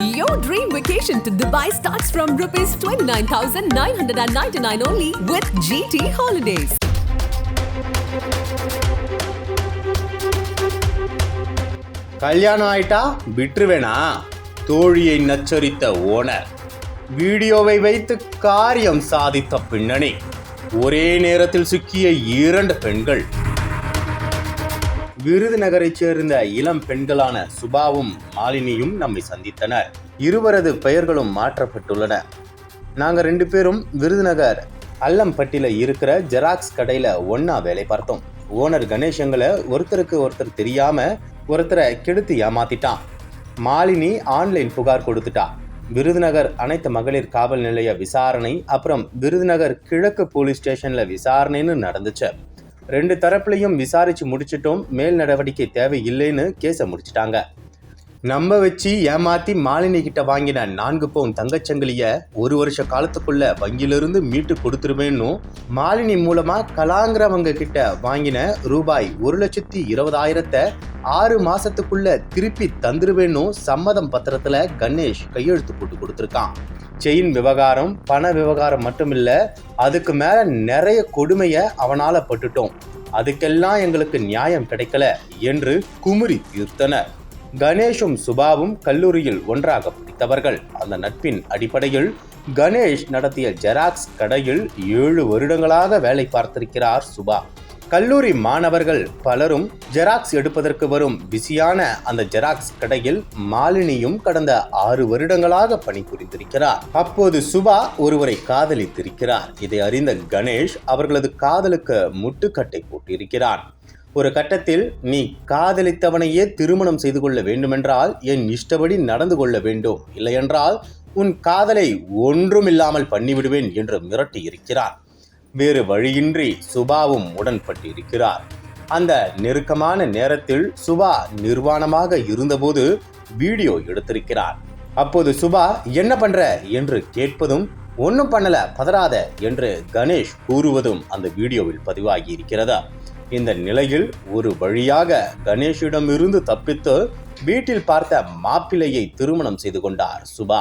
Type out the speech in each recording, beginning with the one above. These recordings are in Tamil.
Your dream vacation to Dubai starts from rupees 29,999 only with GT Holidays. கல்யாணம் ஆயிட்டா விட்டுருவேனா தோழியை நச்சரித்த ஓனர் வீடியோவை வைத்து காரியம் சாதித்த பின்னணி ஒரே நேரத்தில் சிக்கிய இரண்டு பெண்கள் விருதுநகரைச் சேர்ந்த இளம் பெண்களான சுபாவும் மாலினியும் நம்மை சந்தித்தனர். இருவரது பெயர்களும் மாற்றப்பட்டுள்ளன. நாங்கள் ரெண்டு பேரும் விருதுநகர் அல்லம்பட்டியில் இருக்கிற ஜெராக்ஸ் கடையில் ஒன்றா வேலை பார்த்தோம். ஓனர் கணேஷ் எங்களை ஒருத்தருக்கு ஒருத்தர் தெரியாமல் ஒருத்தரை கெடுத்து ஏமாத்திட்டான். மாலினி ஆன்லைன் புகார் கொடுத்துட்டா. விருதுநகர் அனைத்து மகளிர் காவல் நிலைய விசாரணை அப்புறம் விருதுநகர் கிழக்கு போலீஸ் ஸ்டேஷனில் விசாரணைன்னு நடந்துச்சு. ரெண்டு தரப்புலையும் விசாரிச்சு முடிச்சிட்டோம். மேல் நடவடிக்கை தேவையில்லைன்னு கேஸை முடிச்சிட்டாங்க. நம்ப வச்சு ஏமாத்தி மாலினி கிட்ட வாங்கின நான்கு பவுன் தங்கச்சங்கிலிய ஒரு வருஷ காலத்துக்குள்ள வங்கியிலிருந்து மீட்டு கொடுத்துருவேன்னு மாலினி மூலமா கலாங்கிறவங்க கிட்ட வாங்கின ரூபாய் ஒரு லட்சத்தி இருபதாயிரத்தை ஆறு மாசத்துக்குள்ள திருப்பி தந்துருவேன்னு சம்மதம் பத்திரத்துல கணேஷ் கையெழுத்து போட்டு கொடுத்துருக்கான். செயின் விவகாரம் பண விவகாரம் மட்டும் அதுக்கு மேல நிறைய கொடுமையை அவனால பட்டுட்டோம். அதுக்கெல்லாம் எங்களுக்கு நியாயம் கிடைக்கல என்று குமுறி தீர்த்தனர் கணேஷும் சுபாவும் கல்லூரியில் ஒன்றாக படித்தவர்கள். அந்த நட்பின் அடிப்படையில் கணேஷ் நடத்திய ஜெராக்ஸ் கடையில் ஏழு வருடங்களாக வேலை பார்த்திருக்கிறார் சுபா. கல்லூரி மாணவர்கள் பலரும் ஜெராக்ஸ் எடுப்பதற்கு வரும் பிஸியான அந்த ஜெராக்ஸ் கடையில் மாலினியும் கடந்த ஆறு வருடங்களாக பணிபுரிந்திருக்கிறார். அப்போது சுபா ஒருவரை காதலித்திருக்கிறார். இதை அறிந்த கணேஷ் அவர்களது காதலுக்கு முட்டுக்கட்டை போட்டிருக்கிறான். ஒரு கட்டத்தில் நீ காதலித்தவனையே திருமணம் செய்து கொள்ள வேண்டுமென்றால் என் இஷ்டப்படி நடந்து கொள்ள வேண்டும். இல்லையென்றால் உன் காதலை ஒன்றுமில்லாமல் பண்ணிவிடுவேன் என்று மிரட்டி இருக்கிறான் வேறு வழியின்றி சுபாவும் உடன்பட்டிருக்கிறார். அந்த நெருக்கமான நேரத்தில் சுபா நிர்வாணமாக இருந்தபோது வீடியோ எடுத்திருக்கிறார். அப்போது சுபா என்ன பண்ற? என்று கேட்பதும் ஒன்றும் பண்ணல பதறாத என்று கணேஷ் கூறுவதும் அந்த வீடியோவில் பதிவாகி இருக்கிறதா இந்த நிலையில் ஒரு வழியாக கணேஷிடமிருந்து தப்பித்து வீட்டில் பார்த்த மாப்பிள்ளையை திருமணம் செய்து கொண்டார் சுபா.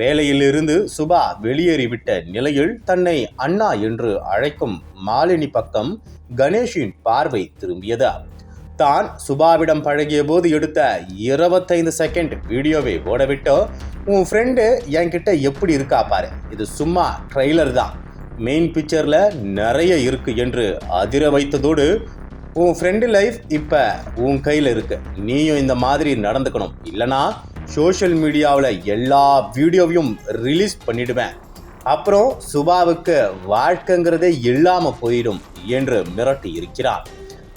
வேலையிலிருந்து சுபா வெளியேறிவிட்ட நிலையில் தன்னை அண்ணா என்று அழைக்கும் மாலினி பக்கம் கணேஷின் பார்வை திரும்பியது. தான் சுபாவிடம் பழகிய போது எடுத்த இருபத்தைந்து செகண்ட் வீடியோவை ஓடவிட்டோ உன் ஃப்ரெண்டு என்கிட்ட எப்படி இருக்கா பாரு இது சும்மா ட்ரெய்லர் தான். மெயின் பிக்சரில் நிறைய இருக்கு என்று அதிர வைத்ததோடு உன் ஃப்ரெண்டு லைஃப் இப்போ உன் கையில் இருக்கு. நீயும் இந்த மாதிரி நடந்துக்கணும். இல்லைனா சோஷியல் மீடியாவில் எல்லா வீடியோவையும் ரிலீஸ் பண்ணிடுவேன். அப்புறம் சுபாவுக்கு வாழ்க்கைங்கிறதே இல்லாமல் போயிடும் என்று மிரட்டி இருக்கிறார்.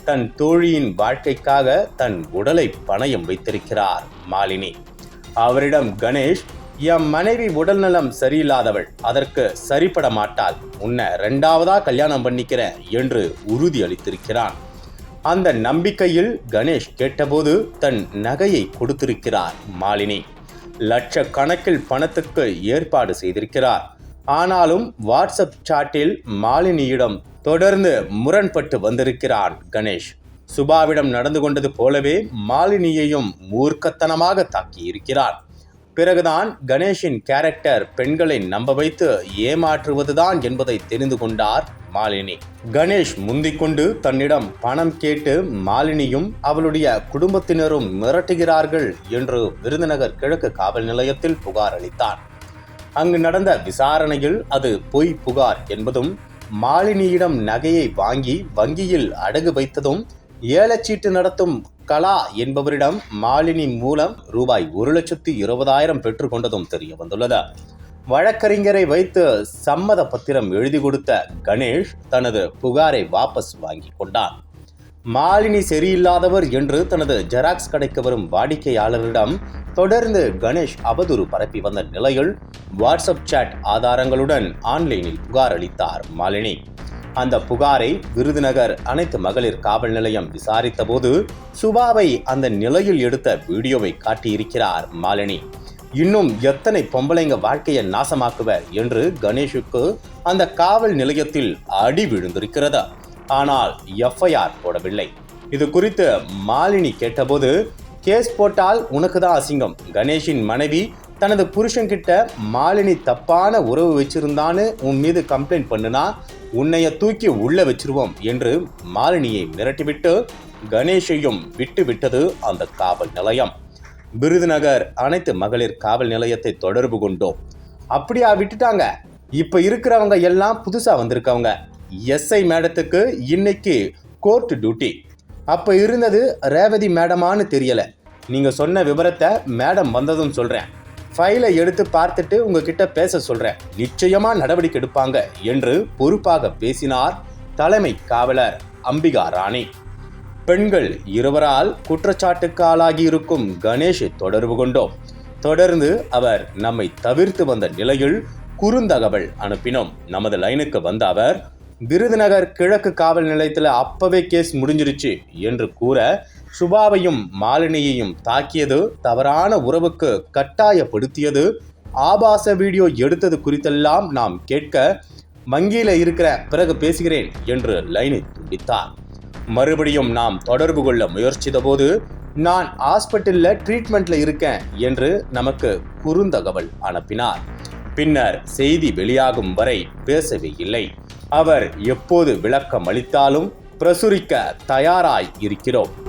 தன் தோழியின் வாழ்க்கைக்காக தன் உடலை பணயம் வைத்திருக்கிறார் மாலினி. அவரிடம் கணேஷ் என் மனைவி உடல்நலம் சரியில்லாதவள். அதற்கு சரிப்பட மாட்டாள். உன்னை ரெண்டாவதா கல்யாணம் பண்ணிக்கிறேன் என்று உறுதி அளித்திருக்கிறான். அந்த நம்பிக்கையில் கணேஷ் கேட்டபோது தன் நகையை கொடுத்திருக்கிறார் மாலினி. லட்சக்கணக்கில் பணத்துக்கு ஏற்பாடு செய்திருக்கிறார். ஆனாலும் வாட்ஸ்அப் சாட்டில் மாலினியிடம் தொடர்ந்து முரண்பட்டு வந்திருக்கிறான் கணேஷ். சுபாவிடம் நடந்து கொண்டது போலவே மாலினியையும் மூர்க்கத்தனமாக தாக்கியிருக்கிறார். பிறகுதான் கணேஷின் கேரக்டர் பெண்களை நம்ப வைத்து ஏமாற்றுவதுதான் என்பதை தெரிந்து கொண்டார் மாலினி. கணேஷ் முந்திக்கொண்டு தன்னிடம் பணம் கேட்டு மாலினியும் அவளுடைய குடும்பத்தினரும் மிரட்டுகிறார்கள் என்று விருதுநகர் கிழக்கு காவல் நிலையத்தில் புகார் அளித்தார். அங்கு நடந்த விசாரணையில் அது பொய் புகார் என்பதும் மாலினியிடம் நகையை வாங்கி வங்கியில் அடகு வைத்ததும் ஏலச்சீட்டு நடத்தும் கலா என்பவரிடம் மாலினி மூலம் ரூபாய் ஒரு லட்சத்தி இருபதாயிரம் பெற்றுக்கொண்டதும் தெரிய வந்துள்ளது. வழக்கறிஞரை வைத்து சம்மத பத்திரம் எழுதி கொடுத்த கணேஷ் தனது புகாரை வாபஸ் வாங்கி கொண்டார். மாலினி சரியில்லாதவர் என்று தனது ஜெராக்ஸ் கடைக்கு வரும் வாடிக்கையாளரிடம் தொடர்ந்து கணேஷ் அவதூறு பரப்பி வந்த நிலையில் வாட்ஸ்அப் சாட் ஆதாரங்களுடன் ஆன்லைனில் புகார் அளித்தார் மாலினி. அந்த புகாரை விருதுநகர் அனைத்து மகளிர் காவல் நிலையம் விசாரித்த போது சுபாவை அந்த நிலையில் எடுத்த வீடியோவை காட்டியிருக்கிறார் மாலினி. இன்னும் எத்தனை பொம்பளைங்க வாழ்க்கையை நாசமாக்குவர் என்று கணேஷுக்கு அந்த காவல் நிலையத்தில் அடி விழுந்திருக்கிறது. ஆனால் எஃப்ஐஆர் போடவில்லை. இது குறித்து மாலினி கேட்டபோது கேஸ் போட்டால் உனக்கு தான் அசிங்கம். கணேஷின் மனைவி தனது புருஷன்கிட்ட மாலினி தப்பான உறவு வச்சிருந்தான்னு உன் மீது கம்ப்ளைண்ட் பண்ணுனா உன்னைய தூக்கி உள்ள வச்சிருவோம் என்று மாலினியை மிரட்டிவிட்டு கணேஷையும் விட்டு விட்டது அந்த காவல் நிலையம். விருதுநகர் அனைத்து மகளிர் காவல் நிலையத்தை தொடர்பு கொண்டோம். அப்படியா விட்டுட்டாங்க. இப்ப இருக்கிறவங்க எல்லாம் புதுசா வந்திருக்கவங்க. எஸ்ஐ மேடத்துக்கு இன்னைக்கு கோர்ட் டியூட்டி. அப்ப இருந்தது ரேவதி மேடமான்னு தெரியல. நீங்க சொன்ன விவரத்தை மேடம் வந்ததும் சொல்றேன். ஃபைலை எடுத்து பார்த்துட்டு உங்ககிட்ட பேச சொல்றேன். நிச்சயமா நடவடிக்கை எடுப்பாங்க என்று பொறுப்பாக பேசினார் தலைமை காவலர் அம்பிகா ராணி. பெண்கள் இருவரால் குற்றச்சாட்டுக்கு ஆளாகியிருக்கும் கணேஷ் தொடர்பு கொண்டோம். தொடர்ந்து அவர் நம்மை தவிர்த்து வந்த நிலையில் குறுந்தகவல் அனுப்பினோம். நமது லைனுக்கு வந்த அவர் விருதுநகர் கிழக்கு காவல் நிலையத்தில் அப்பவே கேஸ் முடிஞ்சிருச்சு என்று கூற சுபாவையும் மாலினியையும் தாக்கியது தவறான உறவுக்கு கட்டாயப்படுத்தியது. ஆபாச வீடியோ எடுத்தது குறித்தெல்லாம் நாம் கேட்க வங்கியில் இருக்கிற பிறகு பேசுகிறேன் என்று லைனை துண்டித்தார். மறுபடியும் நாம் தொடர்பு கொள்ள முயற்சித்தபோது நான் ஹாஸ்பிட்டலில் ட்ரீட்மெண்ட்டில் இருக்கேன் என்று நமக்கு குறுந்தகவல் அனுப்பினார். பின்னர் செய்தி வெளியாகும் வரை பேசவே இல்லை. அவர் எப்போது விளக்கம் அளித்தாலும் பிரசுரிக்க தயாராய் இருக்கிறோம்.